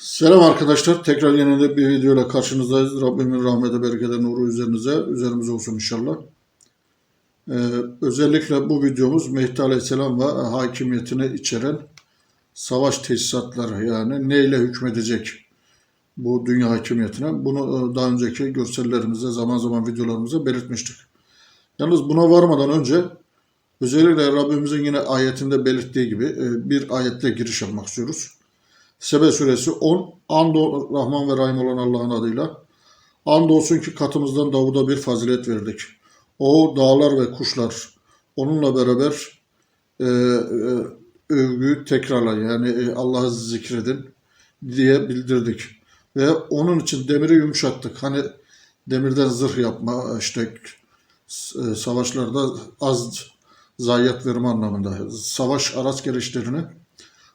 Selam arkadaşlar. Tekrar yeni bir videoyla karşınızdayız. Rabbimin rahmeti, bereketi, nuru üzerinize, üzerimize olsun inşallah. Ee, özellikle bu videomuz Mehdi Aleyhisselam ve hakimiyetini içeren savaş tesisatları yani neyle hükmedecek bu dünya hakimiyetine. Bunu e, daha önceki görsellerimizde zaman zaman videolarımızda belirtmiştik. Yalnız buna varmadan önce özellikle Rabbimizin yine ayetinde belirttiği gibi e, bir ayetle giriş yapmak istiyoruz. Sebe suresi 10. Ando Rahman ve Rahim olan Allah'ın adıyla. Andolsun ki katımızdan Davud'a bir fazilet verdik. O dağlar ve kuşlar onunla beraber e, e, övgüyü tekrarlayın. Yani e, Allah'ı zikredin diye bildirdik. Ve onun için demiri yumuşattık. Hani demirden zırh yapma işte e, savaşlarda az zayiat verme anlamında. Savaş araç gereçlerini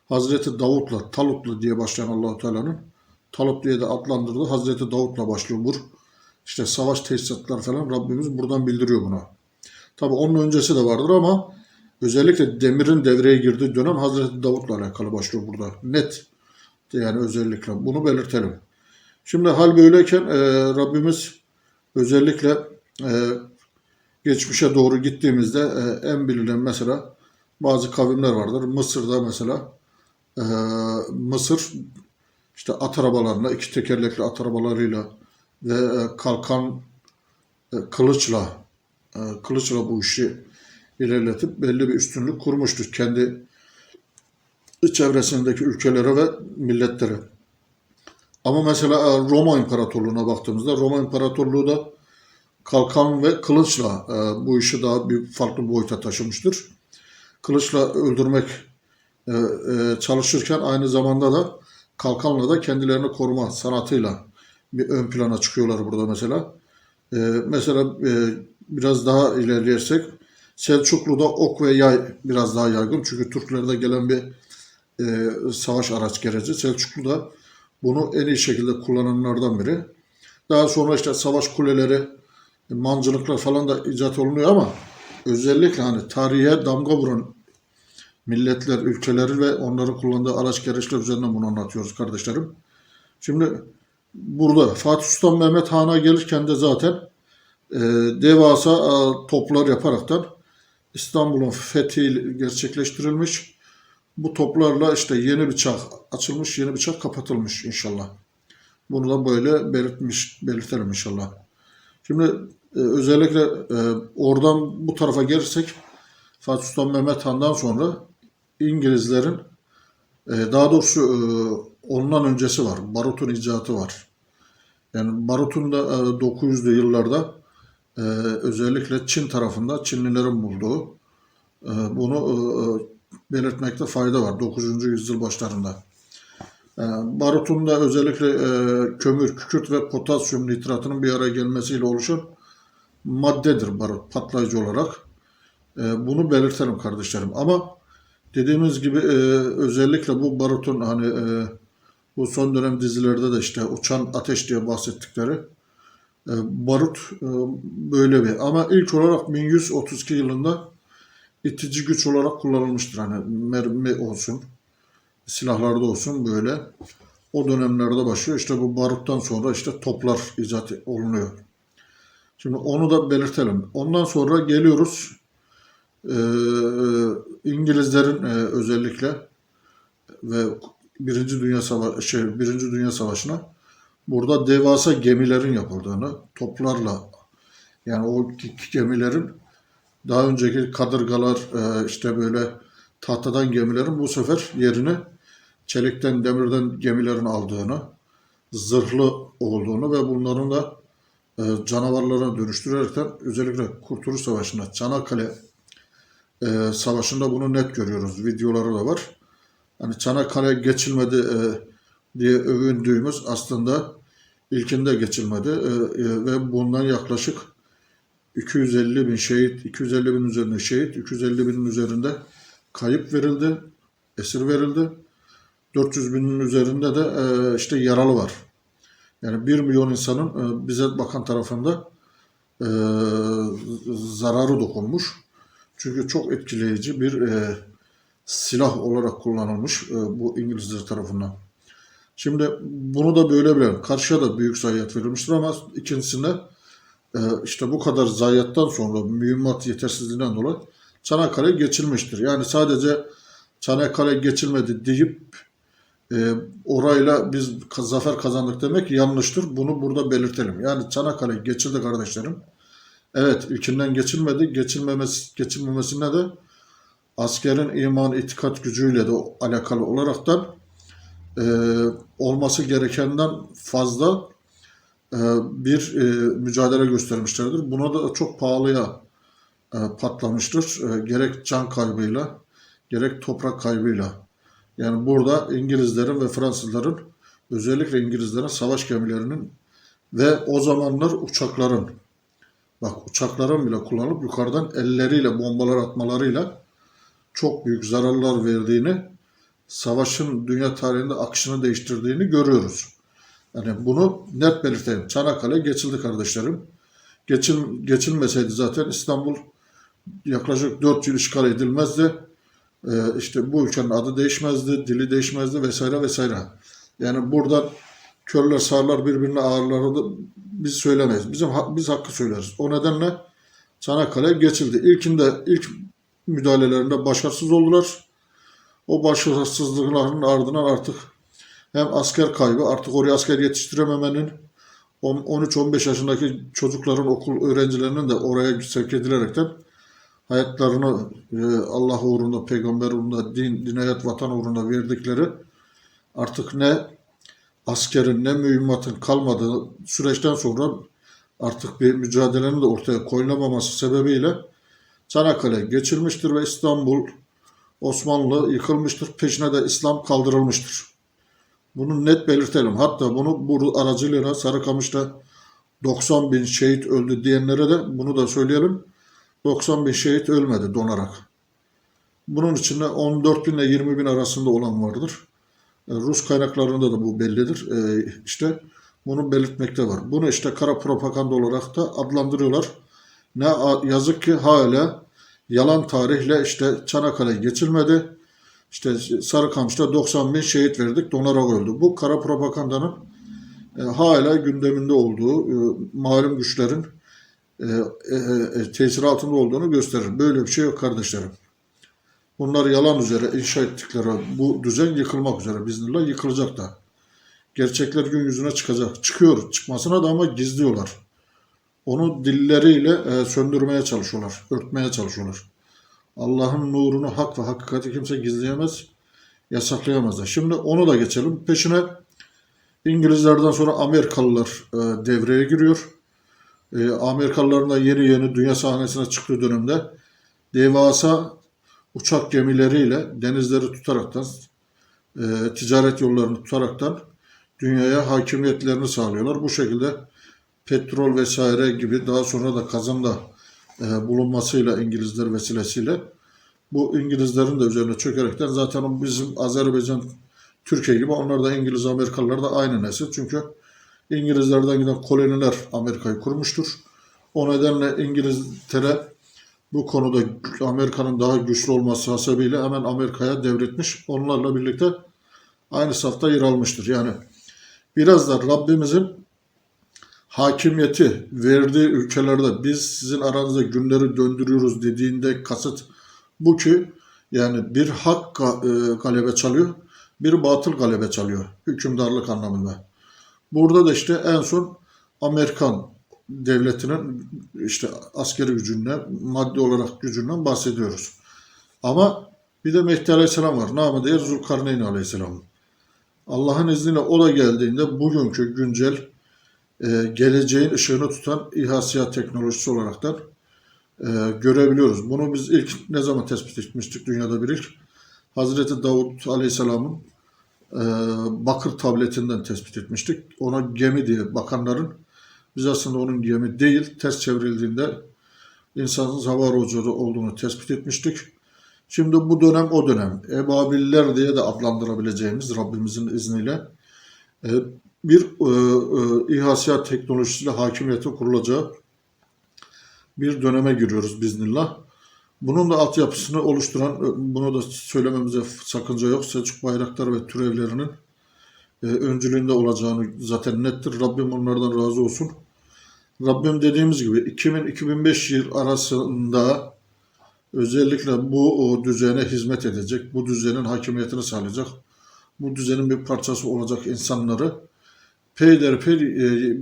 Hazreti Davut'la, Talut'la diye başlayan Allahu Teala'nın Talut diye de adlandırdığı Hazreti Davut'la başlıyor bu. İşte savaş tesisatları falan Rabbimiz buradan bildiriyor bunu. Tabi onun öncesi de vardır ama özellikle demirin devreye girdiği dönem Hazreti Davut'la alakalı başlıyor burada. Net. Yani özellikle bunu belirtelim. Şimdi hal böyleyken e, Rabbimiz özellikle e, geçmişe doğru gittiğimizde e, en bilinen mesela bazı kavimler vardır. Mısır'da mesela e, Mısır işte at arabalarına, iki tekerlekli at arabalarıyla ve e, kalkan e, kılıçla e, kılıçla bu işi ilerletip belli bir üstünlük kurmuştur kendi çevresindeki ülkelere ve milletlere. Ama mesela e, Roma İmparatorluğu'na baktığımızda Roma İmparatorluğu da kalkan ve kılıçla e, bu işi daha bir farklı boyuta taşımıştır. Kılıçla öldürmek e, e, çalışırken aynı zamanda da kalkanla da kendilerini koruma sanatıyla bir ön plana çıkıyorlar burada mesela. E, mesela e, biraz daha ilerleyersek Selçuklu'da ok ve yay biraz daha yaygın. Çünkü Türklerde gelen bir e, savaş araç gereci. Selçuklu'da bunu en iyi şekilde kullananlardan biri. Daha sonra işte savaş kuleleri, mancınıklar falan da icat olunuyor ama özellikle hani tarihe damga vuran milletler, ülkeleri ve onların kullandığı araç gereçler üzerinden bunu anlatıyoruz kardeşlerim. Şimdi burada Fatih Sultan Mehmet Han'a gelirken de zaten e, devasa e, toplar yaparaktan İstanbul'un fethi gerçekleştirilmiş. Bu toplarla işte yeni bir çağ açılmış, yeni bir çağ kapatılmış inşallah. Bunu da böyle belirtmiş, belirtelim inşallah. Şimdi e, özellikle e, oradan bu tarafa gelirsek Fatih Sultan Mehmet Han'dan sonra İngilizlerin e, daha doğrusu e, ondan öncesi var. Barut'un icatı var. Yani barutun da e, 900'lü yıllarda e, özellikle Çin tarafında Çinlilerin bulduğu bunu belirtmekte fayda var 9. yüzyıl başlarında. Barutun da özellikle kömür, kükürt ve potasyum nitratının bir araya gelmesiyle oluşan maddedir barut patlayıcı olarak. Bunu belirtelim kardeşlerim. Ama dediğimiz gibi e, özellikle bu barutun hani e, bu son dönem dizilerde de işte uçan ateş diye bahsettikleri e, barut e, böyle bir ama ilk olarak 1132 yılında itici güç olarak kullanılmıştır. Hani mermi olsun, silahlarda olsun böyle. O dönemlerde başlıyor. İşte bu baruttan sonra işte toplar icat olunuyor. Şimdi onu da belirtelim. Ondan sonra geliyoruz e, İngilizlerin e, özellikle ve Birinci Dünya Savaşı şey, Birinci Dünya Savaşı'na burada devasa gemilerin yapıldığını toplarla yani o gemilerin daha önceki kadırgalar e, işte böyle tahtadan gemilerin bu sefer yerini çelikten demirden gemilerin aldığını zırhlı olduğunu ve bunların da e, canavarlara dönüştürerekten özellikle Kurtuluş Savaşı'na Çanakkale e, Savaşı'nda bunu net görüyoruz. Videoları da var. Hani Çanakkale geçilmedi e, diye övündüğümüz aslında ilkinde geçilmedi e, e, ve bundan yaklaşık 250 bin şehit, 250 bin üzerinde şehit, 250 binin üzerinde kayıp verildi, esir verildi. 400 binin üzerinde de e, işte yaralı var. Yani 1 milyon insanın e, bize bakan tarafında e, zararı dokunmuş. Çünkü çok etkileyici bir e, silah olarak kullanılmış e, bu İngilizler tarafından. Şimdi bunu da böyle bilelim. Karşıya da büyük zayiat verilmiştir ama ikincisinde e, işte bu kadar zayiattan sonra mühimmat yetersizliğinden dolayı Çanakkale geçilmiştir. Yani sadece Çanakkale geçilmedi deyip e, orayla biz zafer kazandık demek yanlıştır. Bunu burada belirtelim. Yani Çanakkale geçildi kardeşlerim. Evet ilkinden geçilmedi. Geçilmemesi, geçilmemesine de askerin iman itikat gücüyle de alakalı olaraktan e, olması gerekenden fazla e, bir e, mücadele göstermişlerdir. Buna da çok pahalıya e, patlamıştır. E, gerek can kaybıyla gerek toprak kaybıyla. Yani burada İngilizlerin ve Fransızların özellikle İngilizlerin savaş gemilerinin ve o zamanlar uçakların bak uçakların bile kullanıp yukarıdan elleriyle bombalar atmalarıyla çok büyük zararlar verdiğini savaşın dünya tarihinde akışını değiştirdiğini görüyoruz. Yani bunu net belirteyim. Çanakkale geçildi kardeşlerim. Geçil, geçilmeseydi zaten İstanbul yaklaşık 4 yıl işgal edilmezdi. Ee, işte bu ülkenin adı değişmezdi, dili değişmezdi vesaire vesaire. Yani buradan körler sağırlar birbirine ağırları da biz söylemeyiz. Bizim biz hakkı söyleriz. O nedenle Çanakkale geçildi. İlkinde ilk müdahalelerinde başarısız oldular. O başarısızlıkların ardından artık hem asker kaybı artık oraya asker yetiştirememenin 13-15 yaşındaki çocukların okul öğrencilerinin de oraya sevk edilerekten hayatlarını e, Allah uğrunda, peygamber uğrunda, din, din hayat, vatan uğrunda verdikleri artık ne askerin ne mühimmatın kalmadığı süreçten sonra artık bir mücadelenin de ortaya koyulamaması sebebiyle Çanakkale geçilmiştir ve İstanbul Osmanlı yıkılmıştır. Peşine de İslam kaldırılmıştır. Bunu net belirtelim. Hatta bunu bu aracılığıyla Sarıkamış'ta 90 bin şehit öldü diyenlere de bunu da söyleyelim. 90 bin şehit ölmedi donarak. Bunun içinde 14 bin ile 20 bin arasında olan vardır. E, Rus kaynaklarında da bu bellidir. E, işte bunu belirtmekte var. Bunu işte kara propaganda olarak da adlandırıyorlar. Ne yazık ki hala yalan tarihle işte Çanakkale geçilmedi. İşte Sarıkamış'ta 90 bin şehit verdik donarak öldü. Bu kara propagandanın e, hala gündeminde olduğu malum güçlerin tesir altında olduğunu gösterir. Böyle bir şey yok kardeşlerim. Bunlar yalan üzere inşa ettikleri bu düzen yıkılmak üzere. Biznillah yıkılacak da. Gerçekler gün yüzüne çıkacak. Çıkıyor. Çıkmasına da ama gizliyorlar. Onu dilleriyle e, söndürmeye çalışıyorlar. Örtmeye çalışıyorlar. Allah'ın nurunu, hak ve hakikati kimse gizleyemez, yasaklayamaz da. Şimdi onu da geçelim. Peşine İngilizlerden sonra Amerikalılar e, devreye giriyor. E, Amerikalıların da yeni yeni dünya sahnesine çıktığı dönemde devasa uçak gemileriyle denizleri tutaraktan, e, ticaret yollarını tutaraktan dünyaya hakimiyetlerini sağlıyorlar. Bu şekilde petrol vesaire gibi daha sonra da kazanda e, bulunmasıyla İngilizler vesilesiyle bu İngilizlerin de üzerine çökerekten zaten bizim Azerbaycan, Türkiye gibi onlar da İngiliz, Amerikalılar da aynı nesil. Çünkü İngilizlerden giden koloniler Amerika'yı kurmuştur. O nedenle İngiltere bu konuda Amerika'nın daha güçlü olması hasebiyle hemen Amerika'ya devretmiş. Onlarla birlikte aynı safta yer almıştır. Yani biraz da Rabbimizin hakimiyeti verdiği ülkelerde biz sizin aranızda günleri döndürüyoruz dediğinde kasıt bu ki yani bir hak e, galebe çalıyor, bir batıl galebe çalıyor hükümdarlık anlamında. Burada da işte en son Amerikan devletinin işte askeri gücünden, maddi olarak gücünden bahsediyoruz. Ama bir de Mehdi Aleyhisselam var. Namı diğer Zulkarneyn Aleyhisselam. Allah'ın izniyle o da geldiğinde bugünkü güncel e, geleceğin ışığını tutan İHA teknolojisi olaraktan e, görebiliyoruz. Bunu biz ilk ne zaman tespit etmiştik dünyada bir ilk? Hazreti Davut Aleyhisselam'ın e, bakır tabletinden tespit etmiştik. Ona gemi diye bakanların biz aslında onun gemi değil ters çevrildiğinde insansız hava aracı olduğunu tespit etmiştik. Şimdi bu dönem o dönem. Ebabiller diye de adlandırabileceğimiz Rabbimizin izniyle e, bir e, e, teknolojisiyle hakimiyeti kurulacağı bir döneme giriyoruz biznillah. Bunun da altyapısını oluşturan, e, bunu da söylememize sakınca yok. Selçuk Bayraktar ve türevlerinin öncülüğünde olacağını zaten nettir. Rabbim onlardan razı olsun. Rabbim dediğimiz gibi 2000-2005 yıl arasında özellikle bu düzene hizmet edecek, bu düzenin hakimiyetini sağlayacak, bu düzenin bir parçası olacak insanları peyderpey e,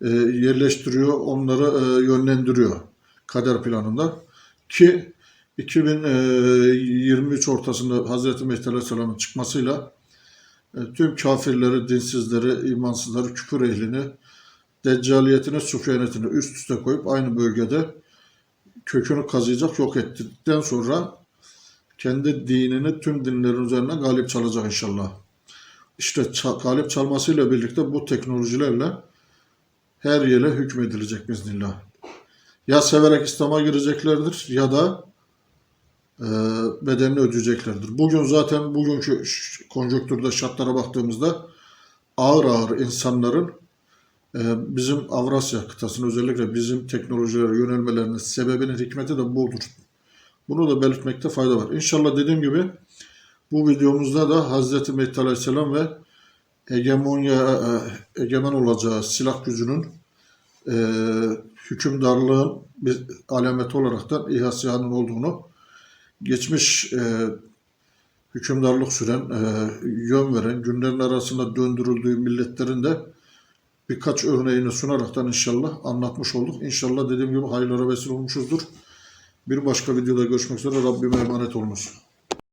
e, yerleştiriyor, onları e, yönlendiriyor kader planında. Ki 2023 ortasında Hazreti Mehdi Aleyhisselam'ın çıkmasıyla e, tüm kafirleri, dinsizleri, imansızları, küfür ehlini, deccaliyetini, sufyanetini üst üste koyup aynı bölgede kökünü kazıyacak, yok ettikten sonra kendi dinini tüm dinlerin üzerine galip çalacak inşallah. İşte ça- galip çalmasıyla birlikte bu teknolojilerle her yere hükmedilecek biiznillah. Ya severek İslam'a gireceklerdir ya da e, bedelini ödeyeceklerdir. Bugün zaten bugünkü konjonktürde şartlara baktığımızda ağır ağır insanların bizim Avrasya kıtasının özellikle bizim teknolojilere yönelmelerinin sebebinin hikmeti de budur. Bunu da belirtmekte fayda var. İnşallah dediğim gibi bu videomuzda da Hazreti Mehdi Aleyhisselam ve hegemonya e, egemen olacağı silah gücünün e, hükümdarlığın bir alameti olaraktan İHA olduğunu geçmiş e, hükümdarlık süren, e, yön veren, günlerin arasında döndürüldüğü milletlerin de birkaç örneğini sunaraktan inşallah anlatmış olduk. İnşallah dediğim gibi hayırlara vesile olmuşuzdur. Bir başka videoda görüşmek üzere. Rabbime emanet olunuz.